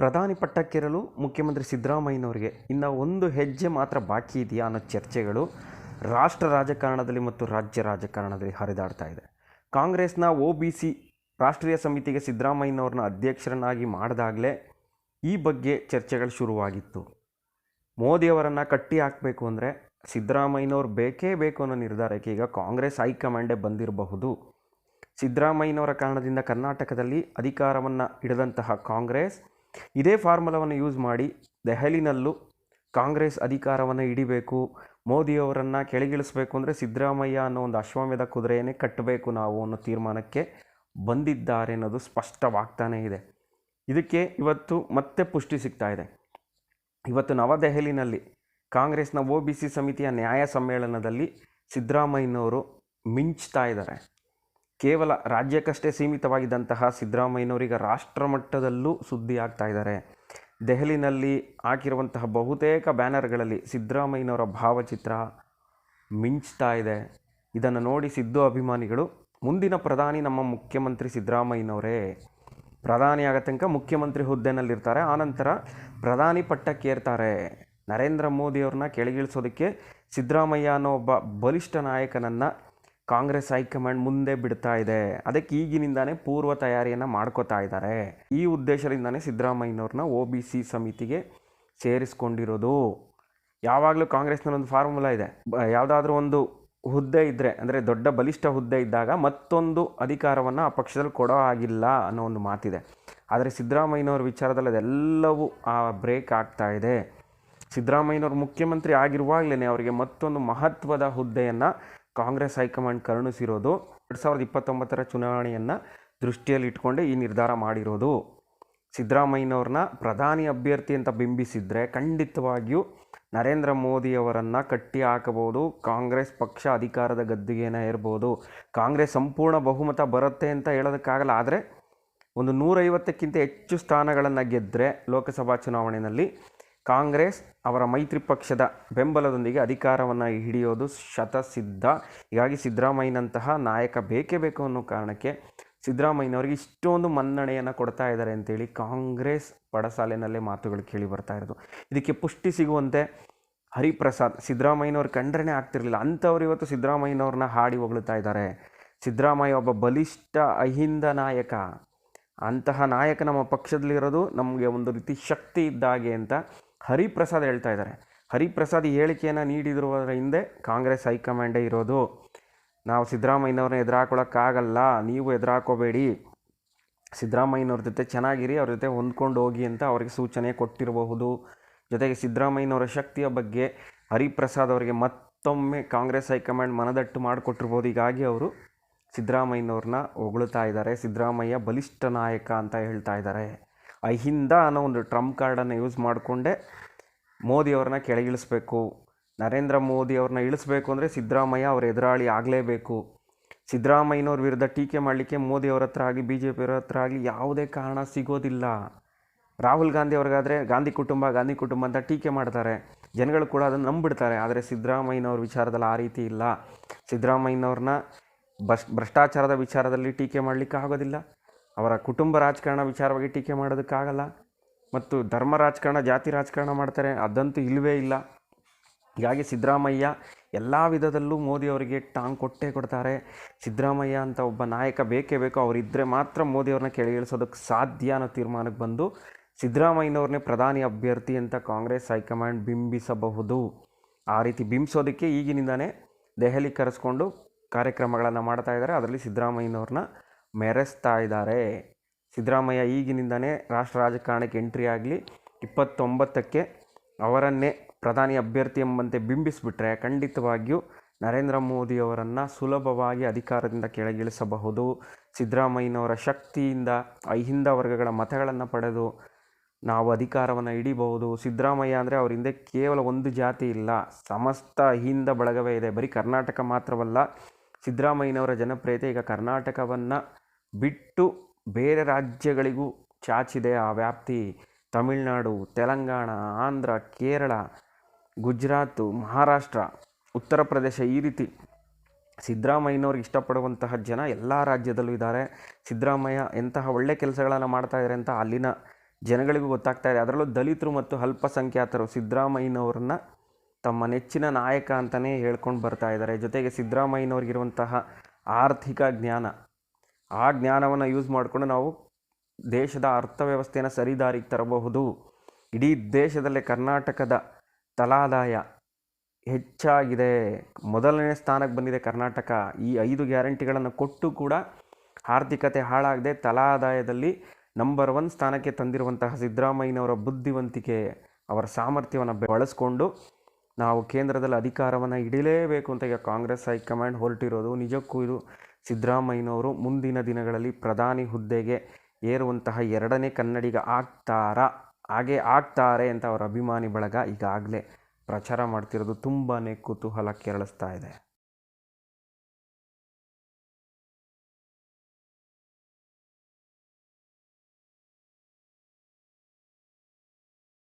ಪ್ರಧಾನಿ ಪಟ್ಟಕ್ಕೇರಲು ಮುಖ್ಯಮಂತ್ರಿ ಸಿದ್ದರಾಮಯ್ಯನವರಿಗೆ ಇನ್ನು ಒಂದು ಹೆಜ್ಜೆ ಮಾತ್ರ ಬಾಕಿ ಇದೆಯಾ ಅನ್ನೋ ಚರ್ಚೆಗಳು ರಾಷ್ಟ್ರ ರಾಜಕಾರಣದಲ್ಲಿ ಮತ್ತು ರಾಜ್ಯ ರಾಜಕಾರಣದಲ್ಲಿ ಹರಿದಾಡ್ತಾ ಇದೆ. ಕಾಂಗ್ರೆಸ್ನ ಒ ಬಿ ಸಿ ರಾಷ್ಟ್ರೀಯ ಸಮಿತಿಗೆ ಸಿದ್ದರಾಮಯ್ಯನವ್ರನ್ನ ಅಧ್ಯಕ್ಷರನ್ನಾಗಿ ಮಾಡಿದಾಗಲೇ ಈ ಬಗ್ಗೆ ಚರ್ಚೆಗಳು ಶುರುವಾಗಿತ್ತು. ಮೋದಿಯವರನ್ನು ಕಟ್ಟಿ ಹಾಕಬೇಕು ಅಂದರೆ ಸಿದ್ದರಾಮಯ್ಯನವ್ರು ಬೇಕೇ ಬೇಕು ಅನ್ನೋ ನಿರ್ಧಾರಕ್ಕೆ ಈಗ ಕಾಂಗ್ರೆಸ್ ಹೈಕಮಾಂಡೇ ಬಂದಿರಬಹುದು. ಸಿದ್ದರಾಮಯ್ಯನವರ ಕಾರಣದಿಂದ ಕರ್ನಾಟಕದಲ್ಲಿ ಅಧಿಕಾರವನ್ನು ಹಿಡಿದಂತಹ ಕಾಂಗ್ರೆಸ್ ಇದೇ ಫಾರ್ಮುಲಾವನ್ನು ಯೂಸ್ ಮಾಡಿ ದೆಹಲಿನಲ್ಲೂ ಕಾಂಗ್ರೆಸ್ ಅಧಿಕಾರವನ್ನು ಹಿಡಿಬೇಕು, ಮೋದಿಯವರನ್ನು ಕೆಳಗಿಳಿಸಬೇಕು ಅಂದರೆ ಸಿದ್ದರಾಮಯ್ಯ ಅನ್ನೋ ಒಂದು ಅಶ್ವಮೇಧ ಕುದುರೆಯನ್ನೇ ಕಟ್ಟಬೇಕು ನಾವು ಅನ್ನೋ ತೀರ್ಮಾನಕ್ಕೆ ಬಂದಿದ್ದಾರೆ ಅನ್ನೋದು ಸ್ಪಷ್ಟವಾಗ್ತಾನೇ ಇದೆ. ಇದಕ್ಕೆ ಇವತ್ತು ಮತ್ತೆ ಪುಷ್ಟಿ ಸಿಗ್ತಾ ಇದೆ. ಇವತ್ತು ನವದೆಹಲಿನಲ್ಲಿ ಕಾಂಗ್ರೆಸ್ನ ಒ ಬಿ ಸಿ ಸಮಿತಿಯ ನ್ಯಾಯ ಸಮ್ಮೇಳನದಲ್ಲಿ ಸಿದ್ದರಾಮಯ್ಯನವರು ಮಿಂಚ್ತಾ ಇದ್ದಾರೆ. ಕೇವಲ ರಾಜ್ಯಕ್ಕಷ್ಟೇ ಸೀಮಿತವಾಗಿದ್ದಂತಹ ಸಿದ್ದರಾಮಯ್ಯನವರೀಗ ರಾಷ್ಟ್ರ ಮಟ್ಟದಲ್ಲೂ ಸುದ್ದಿ ಆಗ್ತಾ ಇದ್ದಾರೆ. ದೆಹಲಿನಲ್ಲಿ ಹಾಕಿರುವಂತಹ ಬಹುತೇಕ ಬ್ಯಾನರ್ಗಳಲ್ಲಿ ಸಿದ್ದರಾಮಯ್ಯನವರ ಭಾವಚಿತ್ರ ಮಿಂಚ್ತಾ ಇದೆ. ಇದನ್ನು ನೋಡಿ ಸಿದ್ದು ಅಭಿಮಾನಿಗಳು, ಮುಂದಿನ ಪ್ರಧಾನಿ ನಮ್ಮ ಮುಖ್ಯಮಂತ್ರಿ ಸಿದ್ದರಾಮಯ್ಯನವರೇ, ಪ್ರಧಾನಿ ಆಗೋ ತನಕ ಮುಖ್ಯಮಂತ್ರಿ ಹುದ್ದೆನಲ್ಲಿರ್ತಾರೆ ಆನಂತರ ಪ್ರಧಾನಿ ಪಟ್ಟಕ್ಕೇರ್ತಾರೆ ನರೇಂದ್ರ ಮೋದಿಯವ್ರನ್ನ ಕೆಳಗಿಳಿಸೋದಕ್ಕೆ ಸಿದ್ದರಾಮಯ್ಯ ಅನ್ನೋ ಒಬ್ಬ ಬಲಿಷ್ಠ ನಾಯಕನನ್ನು ಕಾಂಗ್ರೆಸ್ ಹೈಕಮಾಂಡ್ ಮುಂದೆ ಬಿಡ್ತಾ ಇದೆ. ಅದಕ್ಕೆ ಈಗಿನಿಂದಾನೇ ಪೂರ್ವ ತಯಾರಿಯನ್ನು ಮಾಡ್ಕೋತಾ ಇದ್ದಾರೆ. ಈ ಉದ್ದೇಶದಿಂದಾನೇ ಸಿದ್ದರಾಮಯ್ಯನವ್ರನ್ನ ಒ ಬಿ ಸಿ ಸಮಿತಿಗೆ ಸೇರಿಸ್ಕೊಂಡಿರೋದು. ಯಾವಾಗಲೂ ಕಾಂಗ್ರೆಸ್ನ ಒಂದು ಫಾರ್ಮುಲಾ ಇದೆ. ಯಾವುದಾದ್ರೂ ಒಂದು ಹುದ್ದೆ ಇದ್ದರೆ ಅಂದರೆ ದೊಡ್ಡ ಬಲಿಷ್ಠ ಹುದ್ದೆ ಇದ್ದಾಗ ಮತ್ತೊಂದು ಅಧಿಕಾರವನ್ನು ಆ ಪಕ್ಷದಲ್ಲಿ ಕೊಡೋ ಆಗಿಲ್ಲ ಅನ್ನೋ ಒಂದು ಮಾತಿದೆ. ಆದರೆ ಸಿದ್ದರಾಮಯ್ಯನವ್ರ ವಿಚಾರದಲ್ಲಿ ಅದೆಲ್ಲವೂ ಆ ಬ್ರೇಕ್ ಆಗ್ತಾ ಇದೆ. ಸಿದ್ದರಾಮಯ್ಯನವ್ರು ಮುಖ್ಯಮಂತ್ರಿ ಆಗಿರುವಾಗಲೇ ಅವರಿಗೆ ಮತ್ತೊಂದು ಮಹತ್ವದ ಹುದ್ದೆಯನ್ನು ಕಾಂಗ್ರೆಸ್ ಹೈಕಮಾಂಡ್ ಕರುಣಿಸಿರೋದು ಎರಡು ಸಾವಿರದ ಇಪ್ಪತ್ತೊಂಬತ್ತರ ಚುನಾವಣೆಯನ್ನು ದೃಷ್ಟಿಯಲ್ಲಿ ಇಟ್ಕೊಂಡೇ ಈ ನಿರ್ಧಾರ ಮಾಡಿರೋದು. ಸಿದ್ದರಾಮಯ್ಯನವ್ರನ್ನ ಪ್ರಧಾನಿ ಅಭ್ಯರ್ಥಿ ಅಂತ ಬಿಂಬಿಸಿದರೆ ಖಂಡಿತವಾಗಿಯೂ ನರೇಂದ್ರ ಮೋದಿಯವರನ್ನು ಕಟ್ಟಿ ಹಾಕಬಹುದು, ಕಾಂಗ್ರೆಸ್ ಪಕ್ಷ ಅಧಿಕಾರದ ಗದ್ದುಗೆನ ಇರ್ಬೋದು ಕಾಂಗ್ರೆಸ್ ಸಂಪೂರ್ಣ ಬಹುಮತ ಬರುತ್ತೆ ಅಂತ ಹೇಳೋದಕ್ಕಾಗಲ್ಲ. ಆದರೆ ಒಂದು ನೂರೈವತ್ತಕ್ಕಿಂತ ಹೆಚ್ಚು ಸ್ಥಾನಗಳನ್ನು ಗೆದ್ದರೆ ಲೋಕಸಭಾ ಚುನಾವಣೆಯಲ್ಲಿ ಕಾಂಗ್ರೆಸ್ ಅವರ ಮೈತ್ರಿ ಪಕ್ಷದ ಬೆಂಬಲದೊಂದಿಗೆ ಅಧಿಕಾರವನ್ನು ಹಿಡಿಯೋದು ಶತಸಿದ್ಧ. ಹೀಗಾಗಿ ಸಿದ್ದರಾಮಯ್ಯನಂತಹ ನಾಯಕ ಬೇಕೇ ಬೇಕು ಅನ್ನೋ ಕಾರಣಕ್ಕೆ ಸಿದ್ದರಾಮಯ್ಯನವರಿಗೆ ಇಷ್ಟೊಂದು ಮನ್ನಣೆಯನ್ನು ಕೊಡ್ತಾ ಇದ್ದಾರೆ ಅಂತೇಳಿ ಕಾಂಗ್ರೆಸ್ ಪಡಸಾಲೆನಲ್ಲೇ ಮಾತುಗಳು ಕೇಳಿ ಬರ್ತಾ ಇರೋದು. ಇದಕ್ಕೆ ಪುಷ್ಟಿ ಸಿಗುವಂತೆ ಹರಿಪ್ರಸಾದ್, ಸಿದ್ದರಾಮಯ್ಯನವ್ರು ಕಂಡ್ರೇ ಆಗ್ತಿರಲಿಲ್ಲ. ಅಂಥವ್ರು ಇವತ್ತು ಸಿದ್ದರಾಮಯ್ಯನವ್ರನ್ನ ಹಾಡಿ ಹೊಗಳ್ತಾ ಇದ್ದಾರೆ. ಸಿದ್ದರಾಮಯ್ಯ ಒಬ್ಬ ಬಲಿಷ್ಠ ಅಹಿಂದ ನಾಯಕ. ಅಂತಹ ನಾಯಕ ನಮ್ಮ ಪಕ್ಷದಲ್ಲಿರೋದು ನಮಗೆ ಒಂದು ರೀತಿ ಶಕ್ತಿ ಇದ್ದ ಹಾಗೆ ಅಂತ ಹರಿಪ್ರಸಾದ್ ಹೇಳ್ತಾ ಇದ್ದಾರೆ. ಹರಿಪ್ರಸಾದ್ ಹೇಳಿಕೆಯನ್ನು ನೀಡಿದಿರುವುದರ ಹಿಂದೆ ಕಾಂಗ್ರೆಸ್ ಹೈಕಮಾಂಡೇ ಇರೋದು. ನಾವು ಸಿದ್ದರಾಮಯ್ಯನವ್ರನ್ನ ಎದುರಾಕೊಳ್ಳೋಕ್ಕಾಗಲ್ಲ ನೀವು ಎದುರಾಕೋಬೇಡಿ. ಸಿದ್ದರಾಮಯ್ಯನವ್ರ ಜೊತೆ ಚೆನ್ನಾಗಿರಿ, ಅವ್ರ ಜೊತೆ ಹೊಂದ್ಕೊಂಡು ಹೋಗಿ ಅಂತ ಅವರಿಗೆ ಸೂಚನೆ ಕೊಟ್ಟಿರಬಹುದು. ಜೊತೆಗೆ ಸಿದ್ದರಾಮಯ್ಯನವರ ಶಕ್ತಿಯ ಬಗ್ಗೆ ಹರಿಪ್ರಸಾದ್ ಅವರಿಗೆ ಮತ್ತೊಮ್ಮೆ ಕಾಂಗ್ರೆಸ್ ಹೈಕಮಾಂಡ್ ಮನದಟ್ಟು ಮಾಡಿಕೊಟ್ಟಿರ್ಬೋದು ಹೀಗಾಗಿ ಅವರು ಸಿದ್ದರಾಮಯ್ಯನವ್ರನ್ನ ಹೊಗಳ್ತಾ ಇದ್ದಾರೆ. ಸಿದ್ದರಾಮಯ್ಯ ಬಲಿಷ್ಠ ನಾಯಕ ಅಂತ ಹೇಳ್ತಾ ಇದ್ದಾರೆ. ಅಹಿಂದ ಅನ್ನೋ ಒಂದು ಟ್ರಂಪ್ ಕಾರ್ಡನ್ನು ಯೂಸ್ ಮಾಡಿಕೊಂಡೆ ಮೋದಿಯವ್ರನ್ನ ಕೆಳಗಿಳಿಸ್ಬೇಕು. ನರೇಂದ್ರ ಮೋದಿ ಅವ್ರನ್ನ ಇಳಿಸ್ಬೇಕು ಅಂದರೆ ಸಿದ್ದರಾಮಯ್ಯ ಅವ್ರ ಎದುರಾಳಿ ಆಗಲೇಬೇಕು. ಸಿದ್ದರಾಮಯ್ಯನವ್ರ ವಿರುದ್ಧ ಟೀಕೆ ಮಾಡಲಿಕ್ಕೆ ಮೋದಿಯವ್ರ ಹತ್ರ ಆಗಲಿ ಬಿ ಜೆ ಪಿಯವ್ರ ಹತ್ರ ಆಗಲಿ ಯಾವುದೇ ಕಾರಣ ಸಿಗೋದಿಲ್ಲ. ರಾಹುಲ್ ಗಾಂಧಿ ಅವ್ರಿಗಾದರೆ ಗಾಂಧಿ ಕುಟುಂಬ ಗಾಂಧಿ ಕುಟುಂಬ ಅಂತ ಟೀಕೆ ಮಾಡ್ತಾರೆ. ಜನಗಳು ಕೂಡ ಅದನ್ನು ನಂಬಿಡ್ತಾರೆ ಆದರೆ ಸಿದ್ದರಾಮಯ್ಯನವ್ರ ವಿಚಾರದಲ್ಲಿ ಆ ರೀತಿ ಇಲ್ಲ. ಸಿದ್ದರಾಮಯ್ಯನವ್ರನ್ನ ಭ್ರಷ್ಟಾಚಾರದ ವಿಚಾರದಲ್ಲಿ ಟೀಕೆ ಮಾಡಲಿಕ್ಕೆ ಆಗೋದಿಲ್ಲ. ಅವರ ಕುಟುಂಬ ರಾಜಕಾರಣ ವಿಚಾರವಾಗಿ ಟೀಕೆ ಮಾಡೋದಕ್ಕಾಗಲ್ಲ. ಮತ್ತು ಧರ್ಮ ರಾಜಕಾರಣ, ಜಾತಿ ರಾಜಕಾರಣ ಮಾಡ್ತಾರೆ, ಅದಂತೂ ಇಲ್ಲವೇ ಇಲ್ಲ. ಹೀಗಾಗಿ ಸಿದ್ದರಾಮಯ್ಯ ಎಲ್ಲ ವಿಧದಲ್ಲೂ ಮೋದಿ ಅವರಿಗೆ ಟಾಂಗ್ ಕೊಟ್ಟೇ ಕೊಡ್ತಾರೆ. ಸಿದ್ದರಾಮಯ್ಯ ಅಂತ ಒಬ್ಬ ನಾಯಕ ಬೇಕೇ ಬೇಕು ಅವರಿದ್ದರೆ ಮಾತ್ರ ಮೋದಿಯವ್ರನ್ನ ಕೆಳಗಿಳಿಸೋದಕ್ಕೆ ಸಾಧ್ಯ ಅನ್ನೋ ತೀರ್ಮಾನಕ್ಕೆ ಬಂದು ಸಿದ್ದರಾಮಯ್ಯನವ್ರನ್ನೇ ಪ್ರಧಾನಿ ಅಭ್ಯರ್ಥಿ ಅಂತ ಕಾಂಗ್ರೆಸ್ ಹೈಕಮಾಂಡ್ ಬಿಂಬಿಸಬಹುದು. ಆ ರೀತಿ ಬಿಂಬಿಸೋದಕ್ಕೆ ಈಗಿನಿಂದಾನೇ ದೆಹಲಿ ಕರೆಸ್ಕೊಂಡು ಕಾರ್ಯಕ್ರಮಗಳನ್ನು ಮಾಡ್ತಾ ಇದ್ದಾರೆ. ಅದರಲ್ಲಿ ಸಿದ್ದರಾಮಯ್ಯನವ್ರನ್ನ ಮೆರೆಸ್ತಾ ಇದ್ದಾರೆ. ಸಿದ್ದರಾಮಯ್ಯ ಈಗಿನಿಂದನೇ ರಾಷ್ಟ್ರ ರಾಜಕಾರಣಕ್ಕೆ ಎಂಟ್ರಿ ಆಗಲಿ, ಇಪ್ಪತ್ತೊಂಬತ್ತಕ್ಕೆ ಅವರನ್ನೇ ಪ್ರಧಾನಿ ಅಭ್ಯರ್ಥಿ ಎಂಬಂತೆ ಬಿಂಬಿಸಿಬಿಟ್ರೆ ಖಂಡಿತವಾಗಿಯೂ ನರೇಂದ್ರ ಮೋದಿಯವರನ್ನು ಸುಲಭವಾಗಿ ಅಧಿಕಾರದಿಂದ ಕೆಳಗಿಳಿಸಬಹುದು. ಸಿದ್ದರಾಮಯ್ಯನವರ ಶಕ್ತಿಯಿಂದ ಅಹಿಂದ ವರ್ಗಗಳ ಮತಗಳನ್ನು ಪಡೆದು ನಾವು ಅಧಿಕಾರವನ್ನು ಹಿಡಿಬಹುದು. ಸಿದ್ದರಾಮಯ್ಯ ಅಂದರೆ ಅವರ ಹಿಂದೆ ಕೇವಲ ಒಂದು ಜಾತಿ ಇಲ್ಲ, ಸಮಸ್ತ ಅಹಿಂದ ಬಳಗವೇ ಇದೆ. ಬರೀ ಕರ್ನಾಟಕ ಮಾತ್ರವಲ್ಲ, ಸಿದ್ದರಾಮಯ್ಯನವರ ಜನಪ್ರಿಯತೆ ಈಗ ಕರ್ನಾಟಕವನ್ನು ಬಿಟ್ಟು ಬೇರೆ ರಾಜ್ಯಗಳಿಗೂ ಚಾಚಿದೆ ಆ ವ್ಯಾಪ್ತಿ. ತಮಿಳುನಾಡು, ತೆಲಂಗಾಣ, ಆಂಧ್ರ, ಕೇರಳ, ಗುಜರಾತು, ಮಹಾರಾಷ್ಟ್ರ, ಉತ್ತರ ಪ್ರದೇಶ ಈ ರೀತಿ. ಸಿದ್ದರಾಮಯ್ಯನವ್ರಿಗೆ ಇಷ್ಟಪಡುವಂತಹ ಜನ ಎಲ್ಲ ರಾಜ್ಯದಲ್ಲೂ ಇದ್ದಾರೆ. ಸಿದ್ದರಾಮಯ್ಯ ಎಂತಹ ಒಳ್ಳೆ ಕೆಲಸಗಳನ್ನು ಮಾಡ್ತಾ ಇದ್ದಾರೆ ಅಂತ ಅಲ್ಲಿನ ಜನಗಳಿಗೂ ಗೊತ್ತಾಗ್ತಾ ಇದೆ. ಅದರಲ್ಲೂ ದಲಿತರು ಮತ್ತು ಅಲ್ಪಸಂಖ್ಯಾತರು ಸಿದ್ದರಾಮಯ್ಯನವ್ರನ್ನ ತಮ್ಮ ನೆಚ್ಚಿನ ನಾಯಕ ಅಂತಲೇ ಹೇಳ್ಕೊಂಡು ಬರ್ತಾ ಇದ್ದಾರೆ ಜೊತೆಗೆ ಸಿದ್ದರಾಮಯ್ಯನವ್ರಿಗಿರುವಂತಹ ಆರ್ಥಿಕ ಜ್ಞಾನ ಆ ಜ್ಞಾನವನ್ನು ಯೂಸ್ ಮಾಡಿಕೊಂಡು ನಾವು ದೇಶದ ಅರ್ಥವ್ಯವಸ್ಥೆಯನ್ನು ಸರಿದಾರಿಗೆ ತರಬಹುದು. ಇಡೀ ದೇಶದಲ್ಲೇ ಕರ್ನಾಟಕದ ತಲಾದಾಯ ಹೆಚ್ಚಾಗಿದೆ. ಮೊದಲನೇ ಸ್ಥಾನಕ್ಕೆ ಬಂದಿದೆ ಕರ್ನಾಟಕ. ಈ ಐದು ಗ್ಯಾರಂಟಿಗಳನ್ನು ಕೊಟ್ಟು ಕೂಡ ಆರ್ಥಿಕತೆ ಹಾಳಾಗದೆ ತಲಾದಾಯದಲ್ಲಿ ನಂಬರ್ ಒನ್ ಸ್ಥಾನಕ್ಕೆ ತಂದಿರುವಂತಹ ಸಿದ್ದರಾಮಯ್ಯನವರ ಬುದ್ಧಿವಂತಿಕೆ, ಅವರ ಸಾಮರ್ಥ್ಯವನ್ನು ಬಳಸ್ಕೊಂಡು ನಾವು ಕೇಂದ್ರದಲ್ಲಿ ಅಧಿಕಾರವನ್ನು ಹಿಡಿಲೇಬೇಕು ಅಂತ ಈಗ ಕಾಂಗ್ರೆಸ್ ಹೈಕಮಾಂಡ್ ಹೊರಟಿರೋದು. ನಿಜಕ್ಕೂ ಇದು ಸಿದ್ದರಾಮಯ್ಯನವರು ಮುಂದಿನ ದಿನಗಳಲ್ಲಿ ಪ್ರಧಾನಿ ಹುದ್ದೆಗೆ ಏರುವಂತಹ ಎರಡನೇ ಕನ್ನಡಿಗ ಆಗ್ತಾರಾ, ಹಾಗೆ ಆಗ್ತಾರೆ ಅಂತ ಅವರ ಅಭಿಮಾನಿ ಬಳಗ ಈಗಾಗಲೇ ಪ್ರಚಾರ ಮಾಡ್ತಿರೋದು ತುಂಬಾ ಕುತೂಹಲ ಕೆರಳಿಸ್ತಾ ಇದೆ.